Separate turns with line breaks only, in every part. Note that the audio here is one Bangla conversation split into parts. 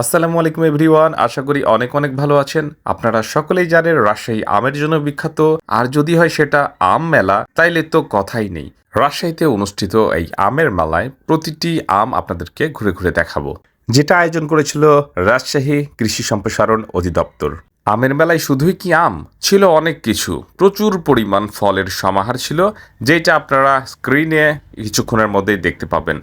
আসসালামু আলাইকুম এভরিওয়ান, আশা করি অনেক অনেক ভালো আছেন। আপনারা সকলেই জানেন রাজশাহী আমের জন্য বিখ্যাত, আর যদি হয় সেটা আম মেলা, তাইলে তো কথাই নেই। রাজশাহীতে অনুষ্ঠিত এই আমের মেলায় প্রতিটি আম আপনাদেরকে ঘুরে ঘুরে দেখাবো। যেটা আয়োজন করেছিল রাজশাহী কৃষি সম্প্রসারণ অধিদপ্তর। আমের মেলায় শুধুই কি আম? ছিল অনেক কিছু। প্রচুর পরিমাণ ফলের সমাহার ছিল, যেটা আপনারা স্ক্রিনে কিছুক্ষণের মধ্যেই দেখতে পাবেন।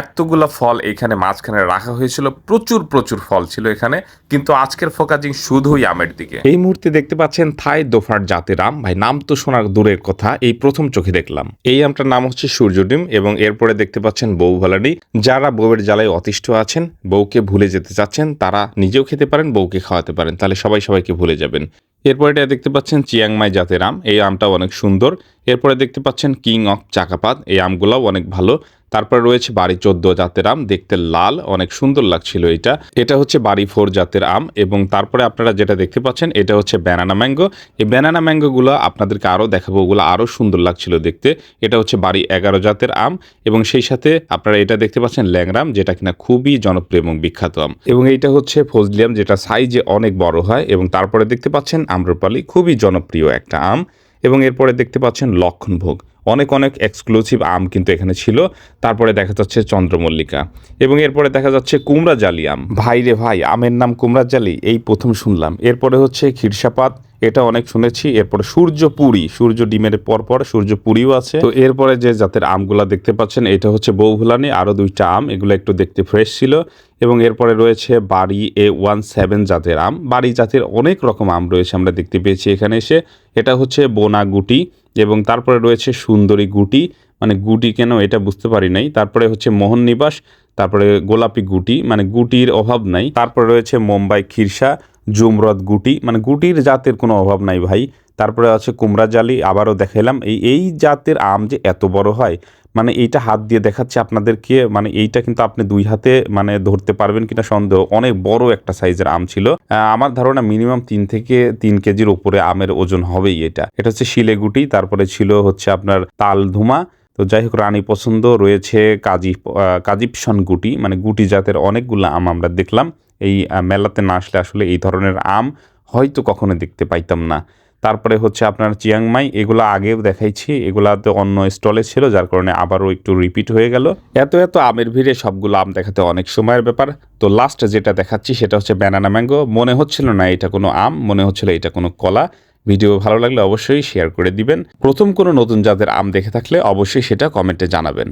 এতগুলো ফল এখানে মাঝখানে রাখা হয়েছিল, প্রচুর প্রচুর ফল ছিল এখানে, কিন্তু আজকের ফোকাজিং শুধুই আমের দিকে। এই মুহূর্তে দেখতে পাচ্ছেন থাই দোফার জাতের আম। ভাই, নাম তো শোনার দূরের কথা, এই প্রথম চোখে দেখলাম। এই আমটার নাম হচ্ছে সূর্যডিম এবং এরপরে দেখতে পাচ্ছেন বউ ভালানি যারা বউয়ের জ্বালায় অতিষ্ঠ আছেন, বউকে ভুলে যেতে চাচ্ছেন, তারা নিজেও খেতে পারেন, বউকে খাওয়াতে পারেন। তাহলে সবাই সবাই ভুলে যাবেন। এরপরে এটা দেখতে পাচ্ছেন চিয়াংমাই জাতের আম। এই আমটা অনেক সুন্দর। এরপরে দেখতে পাচ্ছেন কিং অফ চাকাপাত। এই আমগুলোও অনেক ভালো। তারপরে রয়েছে বাড়ি চোদ্দ জাতের আম। দেখতে লাল, অনেক সুন্দর লাগছিল এটা। এটা হচ্ছে বাড়ি ফোর জাতের আম এবং তারপরে আপনারা যেটা দেখতে পাচ্ছেন, এটা হচ্ছে ব্যানানা ম্যাঙ্গো। এই ব্যানানা ম্যাঙ্গোগুলো আপনাদেরকে আরও দেখাবো। ওগুলো আরও সুন্দর লাগছিল দেখতে। এটা হচ্ছে বাড়ি এগারো জাতের আম এবং সেই সাথে আপনারা এটা দেখতে পাচ্ছেন ল্যাংরাম যেটা কিনা খুবই জনপ্রিয় এবং বিখ্যাত আম। এবং এইটা হচ্ছে ফজলিয়াম যেটা সাইজে অনেক বড় হয় এবং তারপরে দেখতে পাচ্ছেন আম্রপালি খুবই জনপ্রিয় একটা আম এবং এরপরে দেখতে পাচ্ছেন লক্ষণভোগ। অনেক অনেক এক্সক্লুসিভ আম কিন্তু এখানে ছিল। তারপরে দেখা যাচ্ছে চন্দ্রমল্লিকা এবং এরপরে দেখা যাচ্ছে কুমড়া জালি আম। ভাই রে ভাই, আমের নাম কুমড়া জালি এই প্রথম শুনলাম। এরপরে হচ্ছে ক্ষীরসাপাত এটা অনেক শুনেছি, এরপরে সূর্যপুরি সূর্য ডিমের পরপর পর সূর্যপুরিও আছে। তো এরপরে যে জাতের আমগুলা দেখতে পাচ্ছেন, এটা হচ্ছে বৌভুলানি আরও দুইটা আম, এগুলো একটু দেখতে ফ্রেশ ছিল। এবং এরপরে রয়েছে বাড়ি এ ওয়ান সেভেন জাতের আম। বাড়ি জাতের অনেক রকম আম রয়েছে আমরা দেখতে পেয়েছি এখানে এসে। এটা হচ্ছে বোনা গুটি এবং তারপরে রয়েছে সুন্দরী গুটি। মানে গুটি কেন এটা বুঝতে পারি নাই। তারপরে হচ্ছে মোহন নিবাস, তারপরে গোলাপি গুটি। মানে গুটির অভাব নাই। তারপরে রয়েছে মুম্বাই খিরসা জুমরদ গুটি। মানে গুটির জাতের কোনো অভাব নাই ভাই। তারপরে আছে কুমড়া জালি, আবারও দেখাইলাম। এই এই জাতের আম যে এত বড় হয় মানে এইটা হাত দিয়ে দেখাচ্ছে আপনাদেরকে। মানে এইটা কিন্তু আপনি দুই হাতে মানে ধরতে পারবেন কিনা সন্দেহ। অনেক বড় একটা সাইজের আম ছিল। আমার ধারণা মিনিমাম তিন থেকে তিন কেজির উপরে আমের ওজন হবেই এটা। এটা হচ্ছে শিলেগুটি তারপরে ছিল হচ্ছে আপনার তাল ধুমা। তো যাই হোক, রানী পছন্দ রয়েছে কাজী কাজীপশন গুটি। মানে গুটি জাতের অনেকগুলো আম আমরা দেখলাম। এই মেলাতে না আসলে আসলে এই ধরনের আম হয়তো কখনো দেখতে পাইতাম না। তারপরে হচ্ছে আপনার চিয়াংমাই এগুলো আগেও দেখাইছি, এগুলাতে অন্য স্টলে ছিল, যার কারণে আবারও একটু রিপিট হয়ে গেল। এত এত আমের ভিড়ে সবগুলো আম দেখাতে অনেক সময়ের ব্যাপার। তো লাস্ট যেটা দেখাচ্ছি সেটা হচ্ছে ব্যানানা ম্যাঙ্গো মনে হচ্ছিল না এটা কোনো আম, মনে হচ্ছিল এটা কোনো কলা। ভিডিও ভালো লাগলে অবশ্যই শেয়ার করে দিবেন। প্রথম কোনো নতুন জাতের আম দেখে থাকলে অবশ্যই সেটা কমেন্টে জানাবেন।